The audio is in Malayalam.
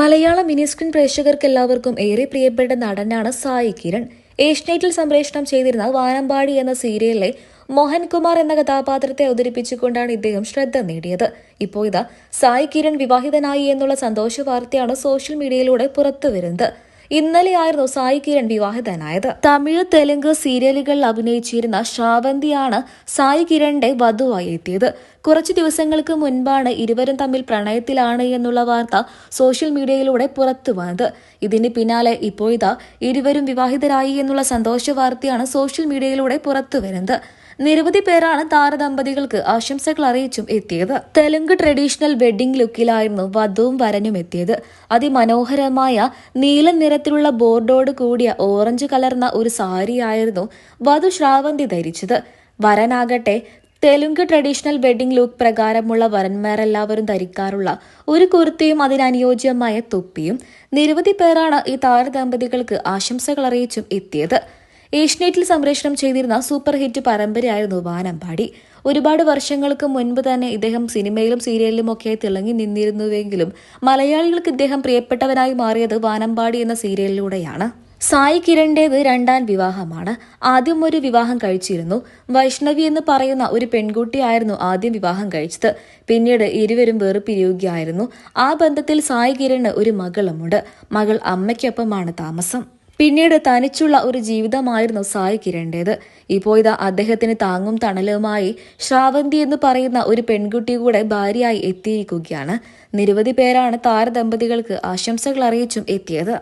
മലയാള മിനി സ്ക്രീൻ പ്രേക്ഷകർക്ക് എല്ലാവർക്കും ഏറെ പ്രിയപ്പെട്ട നടനാണ് സായി കിരൺ. ഏഷ്യനെറ്റിൽ സംപ്രേഷണം ചെയ്തിരുന്ന വാനമ്പാടി എന്ന സീരിയലിലെ മോഹൻകുമാർ എന്ന കഥാപാത്രത്തെ അവതരിപ്പിച്ചുകൊണ്ടാണ് ഇദ്ദേഹം ശ്രദ്ധ നേടിയത്. ഇപ്പോൾ ഇതാ സായി കിരൺ വിവാഹിതനായി എന്നുള്ള സന്തോഷ വാർത്തയാണ് സോഷ്യൽ മീഡിയയിലൂടെ പുറത്തുവരുന്നത്. ഇന്നലെയായിരുന്നു സായി കിരൺ വിവാഹിതനായത്. തമിഴ് തെലുങ്ക് സീരിയലുകളിൽ അഭിനയിച്ചിരുന്ന ശ്രാവന്തിയാണ് സായി കിരണിന്റെ വധുവായി എത്തിയത്. കുറച്ചു ദിവസങ്ങൾക്ക് മുൻപാണ് ഇരുവരും തമ്മിൽ പ്രണയത്തിലാണ് എന്നുള്ള വാർത്ത സോഷ്യൽ മീഡിയയിലൂടെ പുറത്തു വന്നത്. ഇതിന് പിന്നാലെ ഇപ്പോൾ ഇതാ ഇരുവരും വിവാഹിതരായി എന്നുള്ള സന്തോഷ വാർത്തയാണ് സോഷ്യൽ മീഡിയയിലൂടെ പുറത്തു വരുന്നത്. നിരവധി പേരാണ് താരദമ്പതികൾക്ക് ആശംസകൾ അറിയിച്ചും എത്തിയത്. തെലുങ്ക് ട്രഡീഷണൽ വെഡ്ഡിംഗ് ലുക്കിലായിരുന്നു വധുവും വരനും എത്തിയത്. അതിമനോഹരമായ നീല നിറത്തിലുള്ള ബോർഡോട് കൂടിയ ഓറഞ്ച് കലർന്ന ഒരു സാരിയായിരുന്നു വധു ശ്രാവന്തി ധരിച്ചത്. വരനാകട്ടെ തെലുങ്ക് ട്രഡീഷണൽ വെഡ്ഡിംഗ് ലുക്ക് പ്രകാരമുള്ള വരന്മാരെല്ലാവരും ധരിക്കാറുള്ള ഒരു കുർത്തിയും അതിനനുയോജ്യമായ തൊപ്പിയും നിരവധി പേരാണ് ഈ താരദമ്പതികൾക്ക് ആശംസകൾ അറിയിച്ചും എത്തിയത്. ഏഷ്യനെറ്റിൽ സംപ്രേഷണം ചെയ്തിരുന്ന സൂപ്പർ ഹിറ്റ് പരമ്പരയായിരുന്നു വാനമ്പാടി. ഒരുപാട് വർഷങ്ങൾക്ക് മുൻപ് തന്നെ ഇദ്ദേഹം സിനിമയിലും സീരിയലിലും ഒക്കെ തിളങ്ങി നിന്നിരുന്നുവെങ്കിലും മലയാളികൾക്ക് ഇദ്ദേഹം പ്രിയപ്പെട്ടവനായി മാറിയത് വാനമ്പാടി എന്ന സീരിയലിലൂടെയാണ്. സായി കിരണിന്റേത് രണ്ടാം വിവാഹമാണ്. ആദ്യം ഒരു വിവാഹം കഴിച്ചിരുന്നു. വൈഷ്ണവി എന്ന് പറയുന്ന ഒരു പെൺകുട്ടിയായിരുന്നു ആദ്യം വിവാഹം കഴിച്ചത്. പിന്നീട് ഇരുവരും വേർപിരിയുകയായിരുന്നു. ആ ബന്ധത്തിൽ സായി കിരണ് ഒരു മകളുമുണ്ട്. മകൾ അമ്മയ്ക്കൊപ്പമാണ് താമസം. പിന്നീട് തനിച്ചുള്ള ഒരു ജീവിതമായിരുന്നു സായി കിരണ്ടേത് ഇപ്പോൾ ഇതാ അദ്ദേഹത്തിന് താങ്ങും തണലുമായി ശ്രാവന്തി എന്ന് പറയുന്ന ഒരു പെൺകുട്ടി കൂടെ ഭാര്യയായി എത്തിയിരിക്കുകയാണ്. നിരവധി പേരാണ് താരദമ്പതികൾക്ക് ആശംസകൾ അറിയിച്ചും എത്തിയത്.